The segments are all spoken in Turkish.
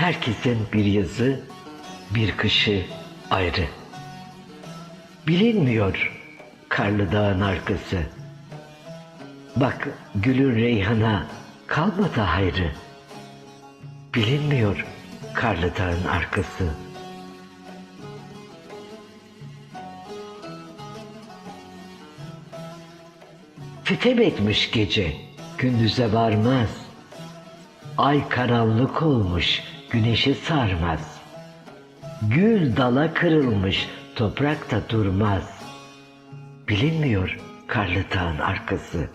Herkesin bir yazı, bir kışı ayrı. Bilinmiyor karlı dağın arkası. Bak gülün reyhana kalmadı hayrı. Bilinmiyor karlı dağın arkası. Sitem etmiş gece, gündüze varmaz. Ay karanlık olmuş, güneşi sarmaz. Gül dala kırılmış, toprakta durmaz. Bilinmiyor karlı dağın arkası.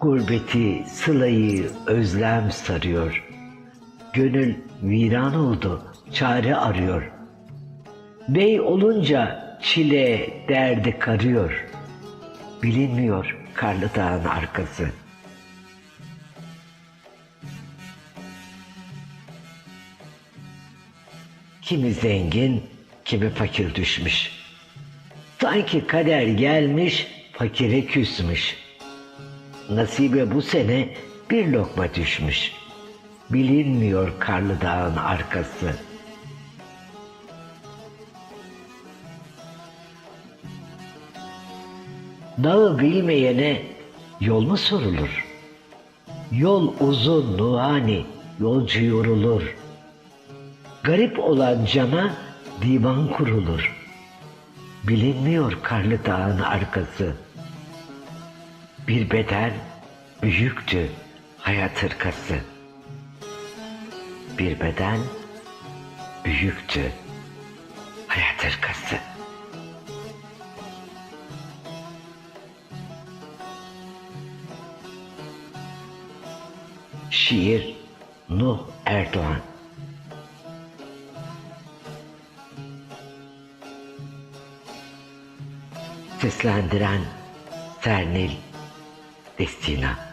Gurbeti, sılayı, özlem sarıyor. Gönül viran oldu, çare arıyor. Bey olunca çile, derdi karıyor. Bilinmiyor karlı dağın arkası. Kimi zengin, kimi fakir düşmüş. Sanki kader gelmiş, fakire küsmüş. Nasibe bu sene bir lokma düşmüş. Bilinmiyor karlı dağın arkası. Dağı bilmeyene yol mu sorulur? Yol uzun nuhani, yolcu yorulur. Garip olan cana divan kurulur. Bilinmiyor karlı dağın arkası. Bir beden büyüktü hayat hırkası. Bir beden büyüktü hayat hırkası. Şiir Nuh Erdoğan. Seslendiren Sernil Destina